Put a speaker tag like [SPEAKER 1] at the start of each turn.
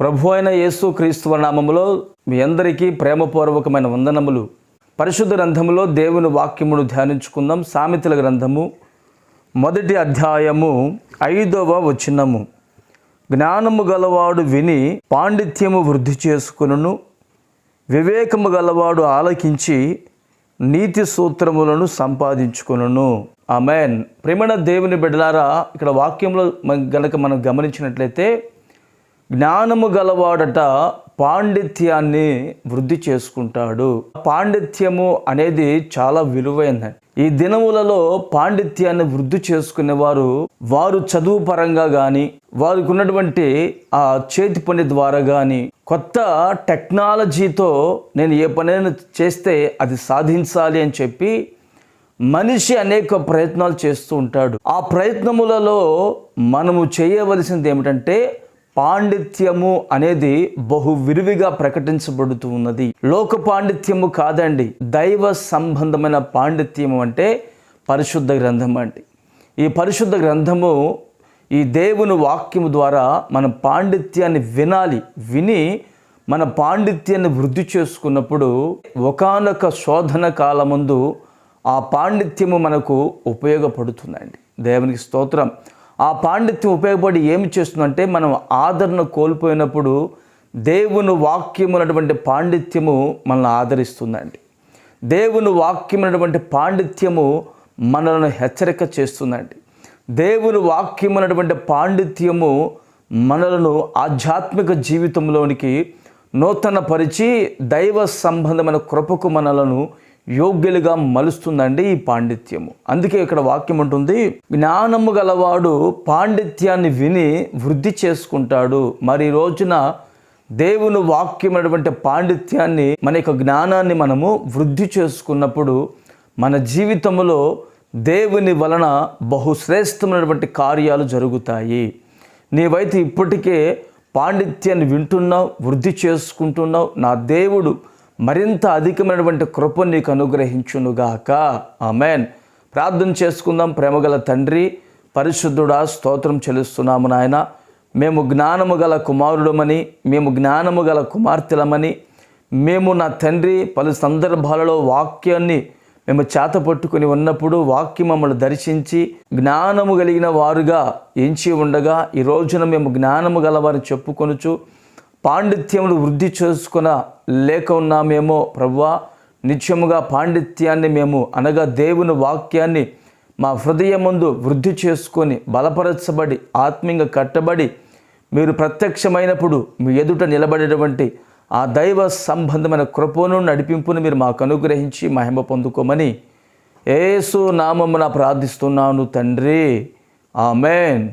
[SPEAKER 1] ప్రభు అయిన యేసు క్రీస్తువ నామములో మీ అందరికీ ప్రేమపూర్వకమైన వందనములు. పరిశుద్ధ గ్రంథములో దేవుని వాక్యమును ధ్యానించుకుందాం. సామెతల గ్రంథము మొదటి అధ్యాయము ఐదవ వచనము. జ్ఞానము గలవాడు విని పాండిత్యము వృద్ధి చేసుకును వివేకము గలవాడు ఆలకించి నీతి సూత్రములను సంపాదించుకొనును. ఆమెన్. ప్రేమణ దేవుని బిడ్డలారా ఇక్కడ వాక్యంలో గనక మనం గమనించినట్లయితే జ్ఞానము గలవాడట పాండిత్యాన్ని వృద్ధి చేసుకుంటాడు. పాండిత్యము అనేది చాలా విలువైనది. ఈ దినములలో పాండిత్యాన్ని వృద్ధి చేసుకునేవారు వారు చదువు పరంగా కానీ వారికి ఉన్నటువంటి ఆ చేతి పని ద్వారా కానీ కొత్త టెక్నాలజీతో నేను ఏ పనైనా చేస్తే అది సాధించాలి అని చెప్పి మనిషి అనేక ప్రయత్నాలు చేస్తూ ఉంటాడు. ఆ ప్రయత్నములలో మనము చేయవలసింది ఏమిటంటే పాండిత్యము అనేది బహు విరివిగా ప్రకటించబడుతూ ఉన్నది. లోక పాండిత్యము కాదండి. దైవ సంబంధమైన పాండిత్యము అంటే పరిశుద్ధ గ్రంథం అండి. ఈ పరిశుద్ధ గ్రంథము ఈ దేవుని వాక్యము ద్వారా మన పాండిత్యాన్ని వినాలి. విని మన పాండిత్యాన్ని వృద్ధి చేసుకున్నప్పుడు ఒకానొక శోధన కాలముందు ఆ పాండిత్యము మనకు ఉపయోగపడుతుందండి. దేవునికి స్తోత్రం. ఆ పాండిత్యం ఉపయోగపడి ఏమి చేస్తుందంటే మనం ఆదరణ కోల్పోయినప్పుడు దేవుని వాక్యం ఉన్నటువంటి పాండిత్యము మనల్ని ఆదరిస్తుందండి. దేవుని వాక్యం ఉన్నటువంటి పాండిత్యము మనలను హెచ్చరిక చేస్తుందండి. దేవుని వాక్యం ఉన్నటువంటి పాండిత్యము మనలను ఆధ్యాత్మిక జీవితంలోనికి నూతన పరిచి దైవ సంబంధమైన కృపకు మనలను యోగ్యులుగా మలుస్తుందండి ఈ పాండిత్యము. అందుకే ఇక్కడ వాక్యం ఉంటుంది జ్ఞానము గలవాడు పాండిత్యాన్ని విని వృద్ధి చేసుకుంటాడు. మరి రోజున దేవుని వాక్యమైనటువంటి పాండిత్యాన్ని మన యొక్క జ్ఞానాన్ని మనము వృద్ధి చేసుకున్నప్పుడు మన జీవితంలో దేవుని వలన బహుశ్రేష్టమైనటువంటి కార్యాలు జరుగుతాయి. నీవైతే ఇప్పటికే పాండిత్యాన్ని వింటున్నావు వృద్ధి చేసుకుంటున్నావు. నా దేవుడు మరింత అధికమైనటువంటి కృప నీకు అనుగ్రహించునుగాక. ఆమెన్. ప్రార్థన చేసుకుందాం. ప్రేమగల తండ్రి పరిశుద్ధుడా స్తోత్రం చెల్లిస్తున్నాము నాయన. మేము జ్ఞానము గల కుమారుడమని మేము జ్ఞానము గల కుమార్తెలమని మేము నా తండ్రి పలు సందర్భాలలో వాక్యాన్ని మేము చేత పట్టుకుని ఉన్నప్పుడు వాక్యం మమ్మల్ని దర్శించి జ్ఞానము కలిగిన వారుగా ఎంచి ఉండగా ఈ రోజున మేము జ్ఞానము గలవారిని చెప్పుకొనుచు పాండిత్యములు వృద్ధి చేసుకున్న లేక ఉన్నామేమో ప్రవ్వా? నిత్యముగా పాండిత్యాన్ని మేము అనగా దేవుని వాక్యాన్ని మా హృదయం ముందు వృద్ధి చేసుకొని బలపరచబడి ఆత్మీయంగా కట్టబడి మీరు ప్రత్యక్షమైనప్పుడు మీ ఎదుట నిలబడేటువంటి ఆ దైవ సంబంధమైన కృపను నడిపింపును మీరు మాకు అనుగ్రహించి మహిమ పొందుకోమని ఏసు నామమున ప్రార్థిస్తున్నాను తండ్రి. ఆమెన్.